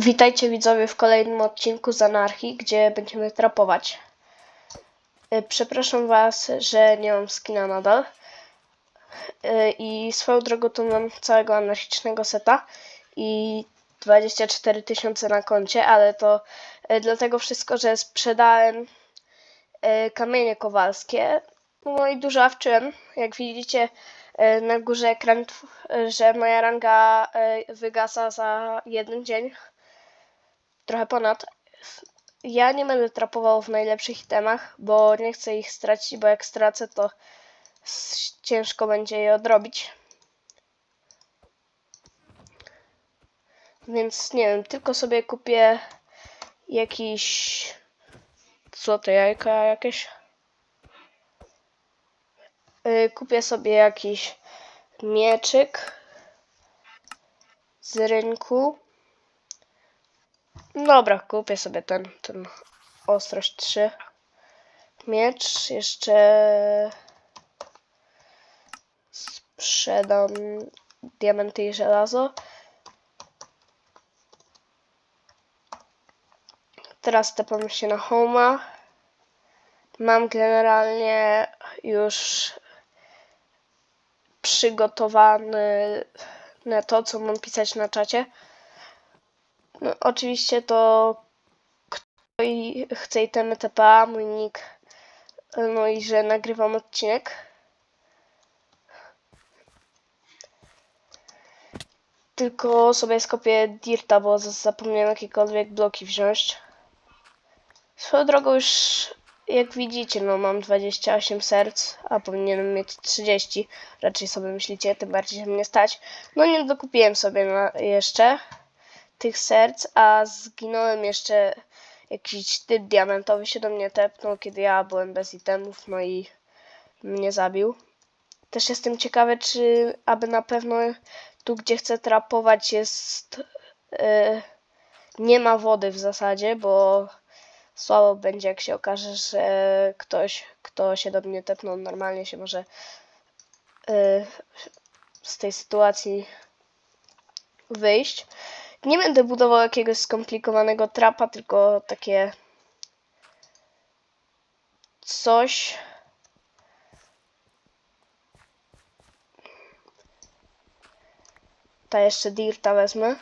Witajcie widzowie w kolejnym odcinku z Anarchii, gdzie będziemy trapować. Y, Przepraszam was, że nie mam skina nadal. Y, I swoją drogą to mam całego anarchicznego seta i 24 tysiące na koncie, ale to y, dlatego wszystko, że sprzedałem kamienie kowalskie. No i dużo awczyłem. Jak widzicie na górze ekran, y, że moja ranga wygasa za jeden dzień trochę ponad. Ja nie będę trapował w najlepszych itemach, bo nie chcę ich stracić, bo jak stracę, to ciężko będzie je odrobić. Więc nie wiem, tylko sobie kupię jakiś złote jajka jakieś. Yy, Kupię sobie jakiś mieczyk z rynku. Dobra, kupię sobie ten, ten ostrość 3. Miecz jeszcze sprzedam diamenty i żelazo. Teraz tepam się na Homa. Mam generalnie już przygotowane to, co mam pisać na czacie. No, oczywiście to kto i chce itemy TPA, mój nick, no i że nagrywam odcinek. Tylko sobie skopię Dirta, bo zapomniałem jakiekolwiek bloki wziąć. Swoją drogą już, jak widzicie, no mam 28 serc, a powinienem mieć 30. Raczej sobie myślicie, tym bardziej, że mnie stać. No nie dokupiłem sobie jeszcze tych serc, a zginąłem jeszcze jakiś typ diamentowy się do mnie tepnął, kiedy ja byłem bez itemów, no i mnie zabił. Też jestem ciekawy, czy aby na pewno tu, gdzie chcę trapować jest... e, nie ma wody w zasadzie, bo słabo będzie, jak się okaże, że ktoś, kto się do mnie tepnął, normalnie się może e, z tej sytuacji wyjść. Nie będę budował jakiegoś skomplikowanego trapa, tylko takie coś. Ta jeszcze dirta wezmę.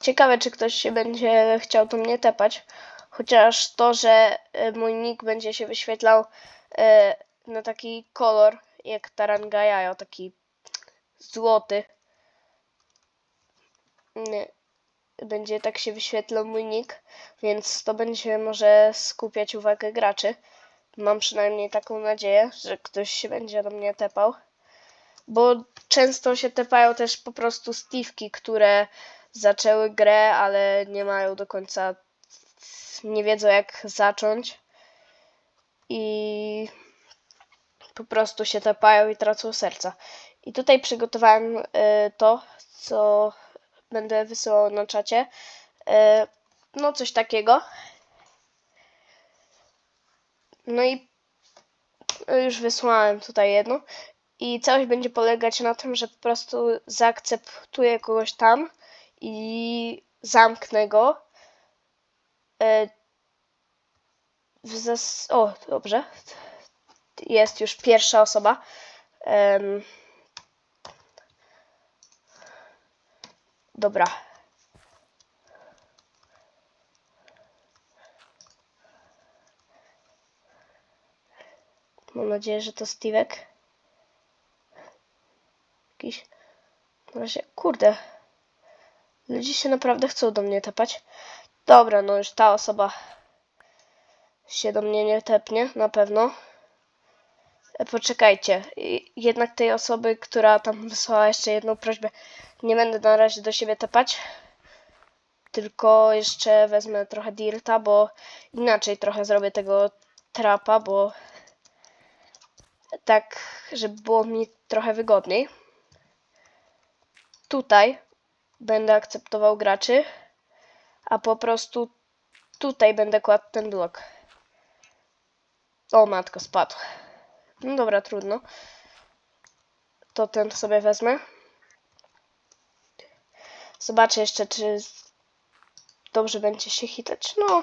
Ciekawe, czy ktoś się będzie chciał do mnie tepać. Chociaż to, że y, mój nick będzie się wyświetlał y, na taki kolor jak Tarangajajo, taki złoty. Będzie tak się wyświetlał mój nick, więc to będzie może skupiać uwagę graczy. Mam przynajmniej taką nadzieję, że ktoś się będzie do mnie tepał. Bo często się tepają też po prostu Steve'ki, które zaczęły grę, ale nie mają do końca, nie wiedzą jak zacząć. I po prostu się tapają i tracą serca. I tutaj przygotowałem y, to, co będę wysyłał na czacie. Y, no, coś takiego. No i już wysłałem tutaj jedno. I całość będzie polegać na tym, że po prostu zaakceptuję kogoś tam i zamknę go. Y, o, dobrze jest już pierwsza osoba. Em, dobra. Mam nadzieję, że to Steve'ek. Jakiś. Na razie, kurde. Ludzie się naprawdę chcą do mnie tepać. Dobra, no już ta osoba się do mnie nie tepnie, na pewno. Poczekajcie, jednak tej osoby, która tam wysłała jeszcze jedną prośbę, nie będę na razie do siebie tepać. Tylko jeszcze wezmę trochę dirta, bo inaczej trochę zrobię tego trapa, bo tak, żeby było mi trochę wygodniej. Tutaj będę akceptował graczy, a po prostu tutaj będę kładł ten blok. O matko, spadł. No dobra, trudno. to ten sobie wezmę. Zobaczę jeszcze, czy dobrze będzie się hitać. No,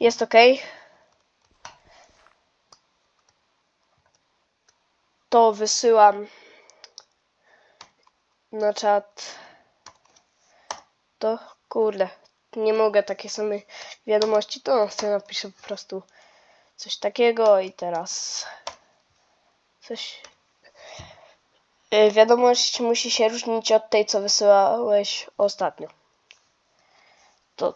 jest ok. To wysyłam na czat. To kurde, nie mogę takie same wiadomości. To chcę napiszę po prostu coś takiego i teraz coś. Y, Wiadomość musi się różnić od tej, co wysyłałeś ostatnio. To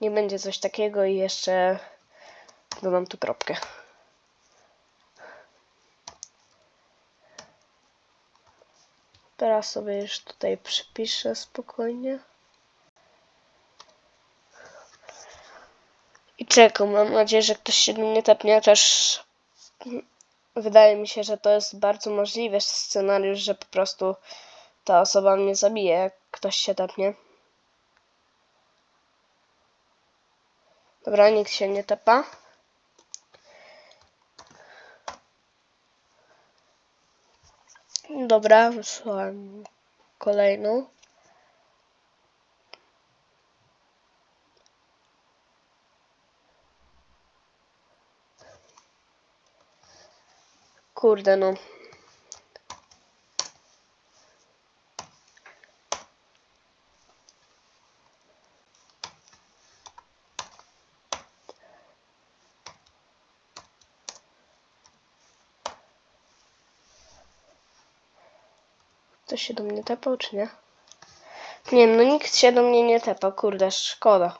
nie będzie coś takiego i jeszcze dodam tu kropkę. Teraz sobie już tutaj przypiszę spokojnie. I czekam. Mam nadzieję, że ktoś się do mnie tepnie. Też wydaje mi się, że to jest bardzo możliwy scenariusz, że po prostu ta osoba mnie zabije, jak ktoś się tepnie. Dobra, nikt się nie tepa. Dobra, wysłałem kolejną. Kurde no. Ktoś się do mnie tepał, czy nie? Nie no nikt się do mnie nie tepa, kurde, szkoda.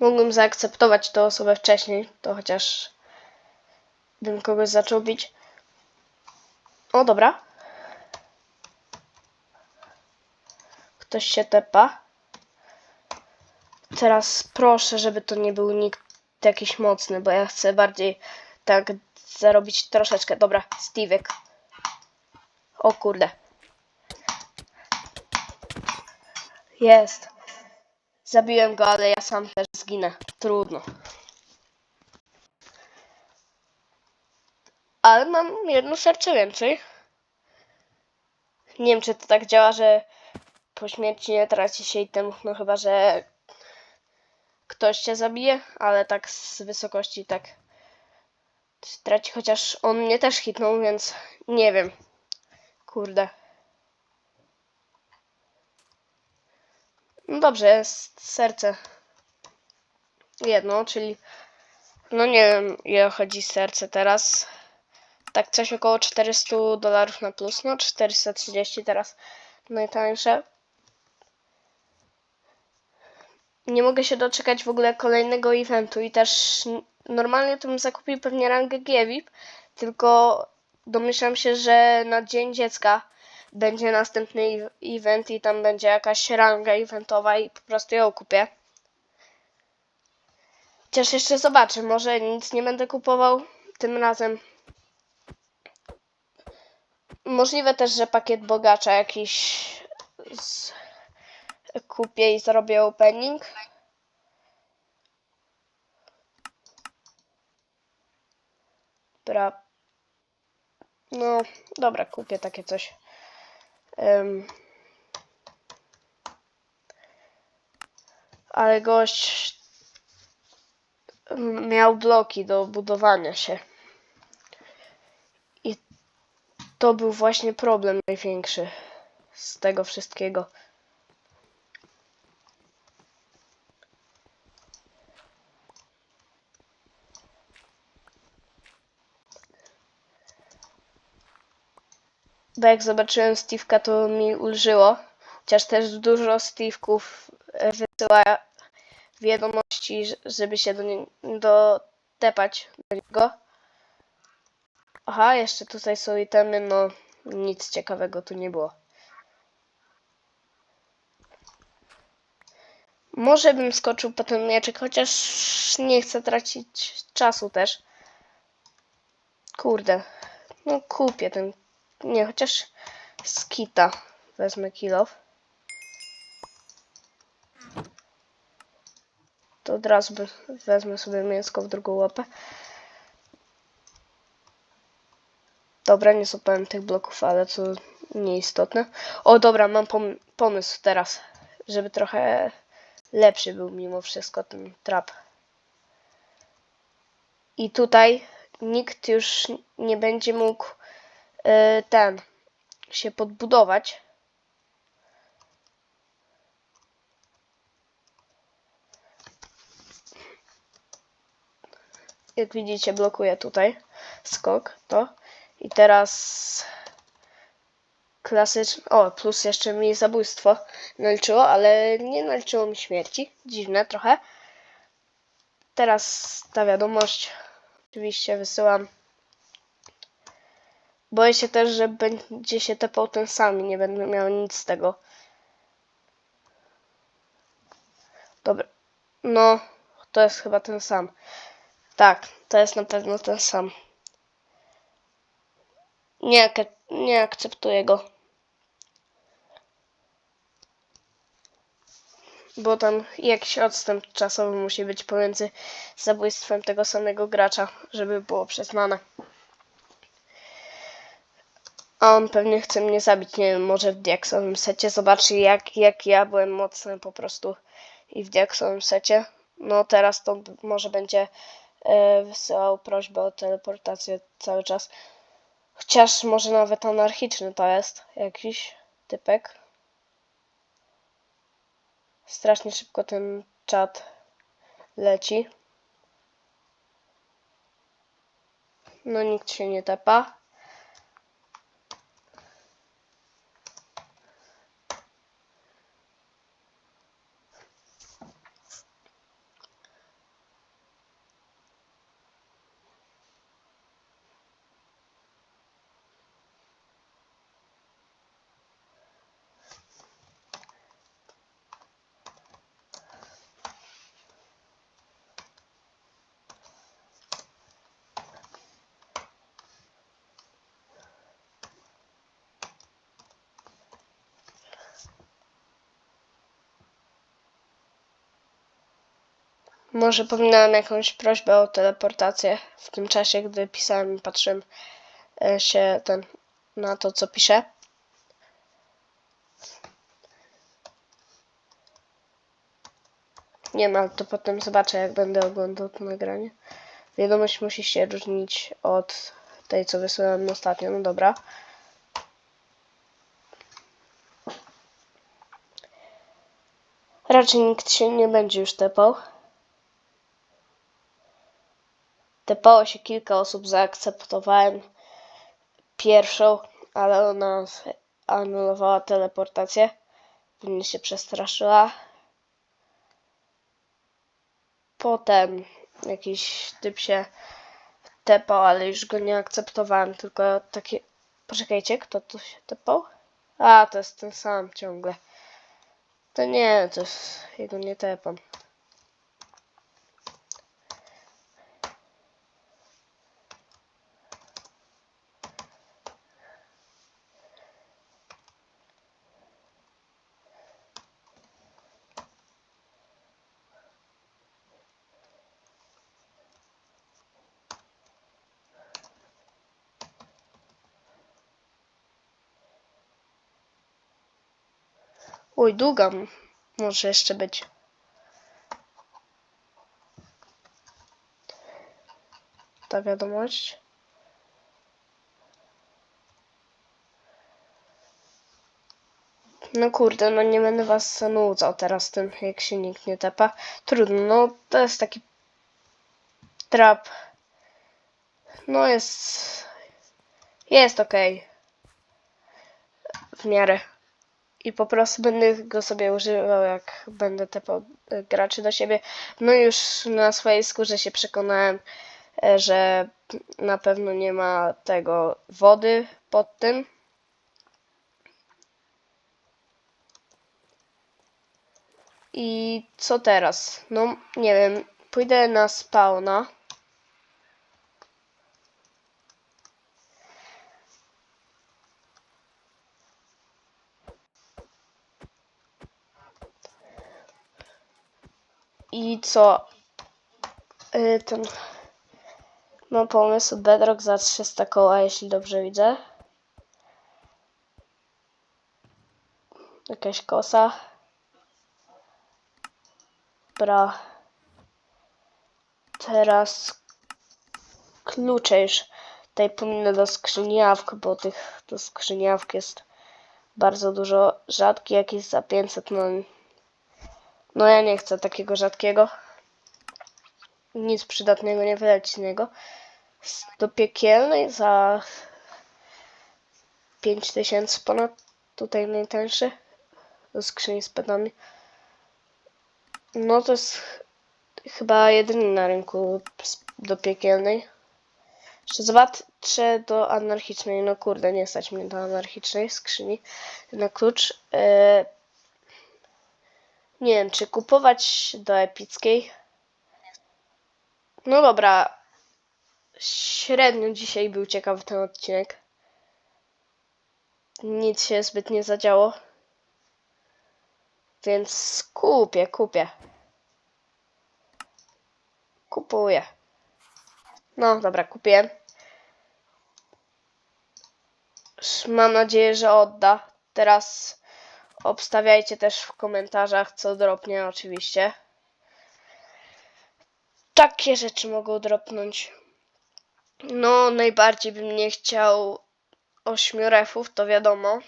Mógłbym zaakceptować tę osobę wcześniej, to chociaż bym kogoś zaczął bić. O, dobra. Ktoś się tepa. Teraz proszę, żeby to nie był nikt jakiś mocny, bo ja chcę bardziej tak zarobić troszeczkę. Dobra, Steve'ek. O kurde. Jest. Zabiłem go, ale ja sam też zginę. Trudno. Ale mam jedno serce więcej. Nie wiem, czy to tak działa, że po śmierci nie traci się item, no chyba, że ktoś cię zabije, ale tak z wysokości tak traci, chociaż on mnie też hitnął, więc nie wiem. Kurde. No dobrze, jest serce. Jedno, czyli. No nie wiem, ile chodzi serce teraz. Tak, coś około 400 dolarów na plus. No, 430 teraz najtańsze. Nie mogę się doczekać w ogóle kolejnego eventu i też normalnie to bym zakupił pewnie rangę G-VIP, tylko domyślam się, że na Dzień Dziecka będzie następny event i tam będzie jakaś ranga eventowa i po prostu ją kupię. Chociaż jeszcze zobaczę, może nic nie będę kupował tym razem. Możliwe też, że pakiet bogacza jakiś z... kupię i zrobię opening. Dobra. No, dobra, kupię takie coś. Em. Ale gość miał bloki do budowania się. I to był właśnie problem największy z tego wszystkiego. Bo jak zobaczyłem Steve'ka, to mi ulżyło. Chociaż też dużo Steve'ków e, wysyła wiadomości, żeby się do niego do tepać do niego. Aha, jeszcze tutaj są itemy, no nic ciekawego tu nie było. Może bym skoczył po ten mieczek, chociaż nie chcę tracić czasu też. Kurde. No kupię ten. Nie, chociaż skita wezmę kilof. To od razu wezmę sobie mięsko w drugą łapę. Dobra, nie złapałem tych bloków, ale to nieistotne. O, dobra, mam pom- pomysł teraz, żeby trochę lepszy był mimo wszystko ten trap. I tutaj nikt już nie będzie mógł ten się podbudować. Jak widzicie, blokuję tutaj skok, to. I teraz klasyczne. O, plus jeszcze mi zabójstwo naliczyło, ale nie naliczyło mi śmierci. Dziwne trochę. Teraz ta wiadomość oczywiście wysyłam. Boję się też, że będzie się tepał ten sam i nie będę miał nic z tego. Dobra. No, to jest chyba ten sam. Tak, to jest na pewno ten sam. Nie, ak- nie akceptuję go. Bo tam jakiś odstęp czasowy musi być pomiędzy zabójstwem tego samego gracza, żeby było przyznane. A on pewnie chce mnie zabić, nie wiem, może w diaksowym secie. Zobaczy jak, jak ja byłem mocny po prostu i w diaksowym secie. No teraz to może będzie e, wysyłał prośbę o teleportację cały czas. Chociaż może nawet anarchiczny to jest jakiś typek. Strasznie szybko ten czat leci. No nikt się nie tepa. Może powinnam jakąś prośbę o teleportację w tym czasie, gdy pisałem i patrzyłem e, się ten, na to, co piszę. Nie ma, to potem zobaczę, jak będę oglądał to nagranie. Wiadomość musi się różnić od tej, co wysyłałem ostatnio. No dobra. Raczej nikt się nie będzie już tepał. Tepało się kilka osób, zaakceptowałem pierwszą, ale ona anulowała teleportację. Pewnie się przestraszyła. Potem jakiś typ się tepał, ale już go nie akceptowałem, tylko takie... Poczekajcie, kto tu się tepał? A, to jest ten sam ciągle. To nie, to jest... jego nie tepam. Uj, długa może jeszcze być. Ta wiadomość. No kurde, no nie będę was zanudzał teraz tym, jak się nikt nie tepa. Trudno, no to jest taki trap. No jest... Jest okej. W miarę. I po prostu będę go sobie używał, jak będę tepał e, graczy do siebie. No już na swojej skórze się przekonałem, e, że na pewno nie ma tego wody pod tym. I co teraz? No, nie wiem, pójdę na spawna. I co? Y, ten. Mam pomysł Bedrock za 300 koła, jeśli dobrze widzę. Jakaś kosa. Dobra. Teraz klucze już tutaj powinny do skrzyniawk, bo tych do skrzyniawk jest bardzo dużo. Rzadki jakiś za 500, no no ja nie chcę takiego rzadkiego. Nic przydatnego nie wyleci z niego. Do piekielnej za 5000 ponad. Tutaj najtańszy. Do skrzyni z pedami. No to jest ch- chyba jedyny na rynku do piekielnej. Jeszcze zobaczę do anarchicznej. No kurde, nie stać mnie do anarchicznej skrzyni. Na klucz. Yy, nie wiem, czy kupować do epickiej. No dobra. Średnio dzisiaj był ciekawy ten odcinek. Nic się zbyt nie zadziało. Więc kupię, kupię. Kupuję. No dobra, kupię. Mam nadzieję, że odda. Teraz Obstawiajcie też w komentarzach, co dropnie oczywiście. Takie rzeczy mogą dropnąć. No, najbardziej bym nie chciał 8 refów, to wiadomo.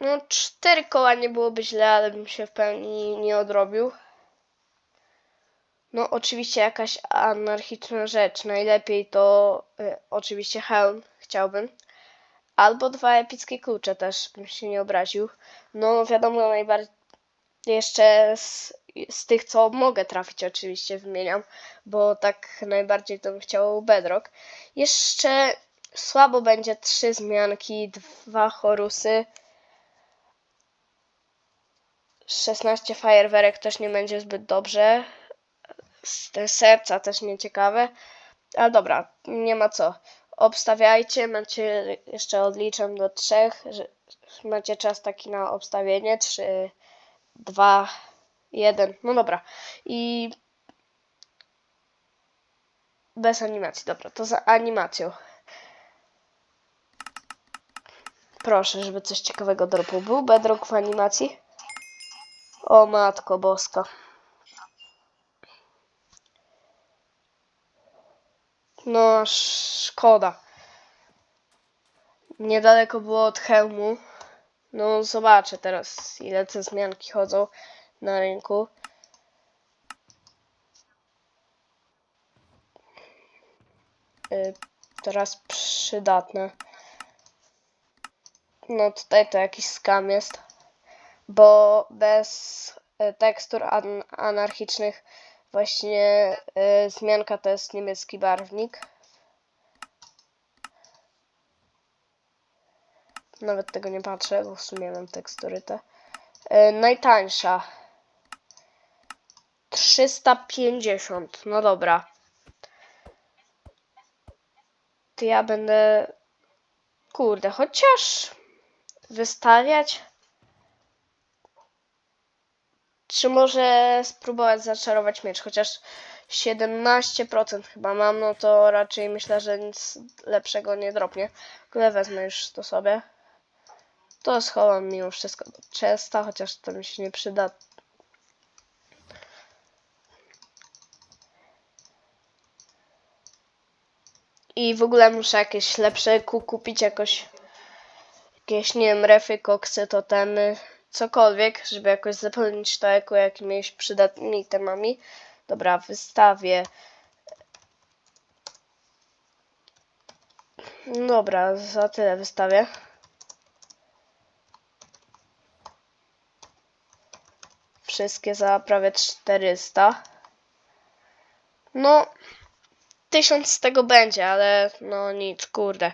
No, 4 koła nie byłoby źle, ale bym się w pełni nie odrobił. No, oczywiście jakaś anarchiczna rzecz. Najlepiej to y, oczywiście hełm chciałbym. Albo dwa epickie klucze też bym się nie obraził. No wiadomo, najbardziej jeszcze z, z tych, co mogę trafić oczywiście wymieniam, bo tak najbardziej to bym chciał Bedrock. Jeszcze słabo będzie trzy zmianki, dwa chorusy. 16 fajerwerek też nie będzie zbyt dobrze. Te serca też nieciekawe. Ale dobra, nie ma co obstawiajcie, macie, jeszcze odliczam do trzech, macie czas taki na obstawienie, trzy, dwa, jeden, no dobra, i bez animacji, dobra, to za animacją. Proszę, żeby coś ciekawego dropł. Był Bedrock w animacji? O matko boska. No, szkoda. Niedaleko było od hełmu. No, zobaczę teraz, ile te zmianki chodzą na rynku. Y, teraz przydatne. No, tutaj to jakiś skam jest. Bo bez y, tekstur an anarchicznych właśnie y, zmianka to jest niemiecki barwnik. Nawet tego nie patrzę, bo w sumie mam tekstury te. Y, najtańsza. 350. No dobra. To ja będę. Kurde, chociaż wystawiać. Czy może spróbować zaczarować miecz? Chociaż 17% chyba mam, no to raczej myślę, że nic lepszego nie dropnie. Ale wezmę już to sobie. To schowam mimo wszystko do chesta, chociaż to mi się nie przyda. I w ogóle muszę jakieś lepsze ku kupić, jakoś jakieś, nie wiem, refy, koksy, totemy, cokolwiek, żeby jakoś zapełnić to jako jakimiś przydatnymi temami. Dobra, wystawię. Dobra, za tyle wystawię. Wszystkie za prawie 400. No, tysiąc z tego będzie, ale no nic, kurde.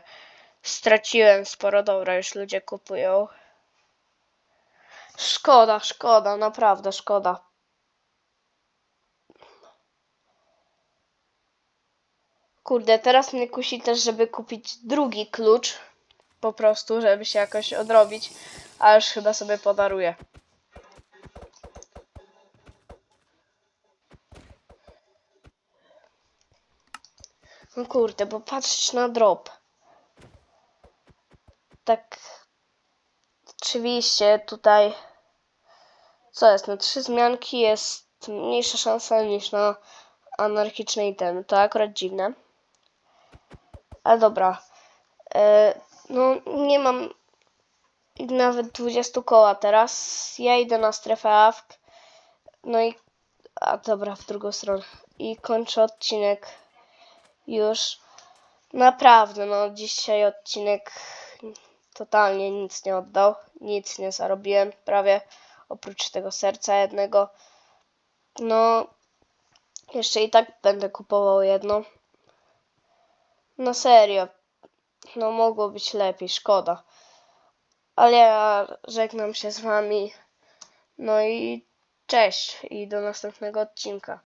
Straciłem sporo dobra, już ludzie kupują. Szkoda, szkoda, naprawdę szkoda. Kurde, teraz mnie kusi też, żeby kupić drugi klucz. Po prostu, żeby się jakoś odrobić. A już chyba sobie podaruję. No kurde, bo patrzeć na drop. Tak. Oczywiście tutaj. Co jest? Na trzy zmianki jest mniejsza szansa niż na anarchiczne itemy. To akurat dziwne. Ale dobra. E, no, nie mam nawet 20 koła teraz. Ja idę na strefę AFK. No i. A dobra, w drugą stronę. I kończę odcinek już. Naprawdę, no dzisiaj odcinek totalnie nic nie oddał. Nic nie zarobiłem prawie. Oprócz tego serca jednego. No. Jeszcze i tak będę kupował jedno. No serio. No mogło być lepiej, szkoda. Ale ja żegnam się z wami. No i cześć i do następnego odcinka.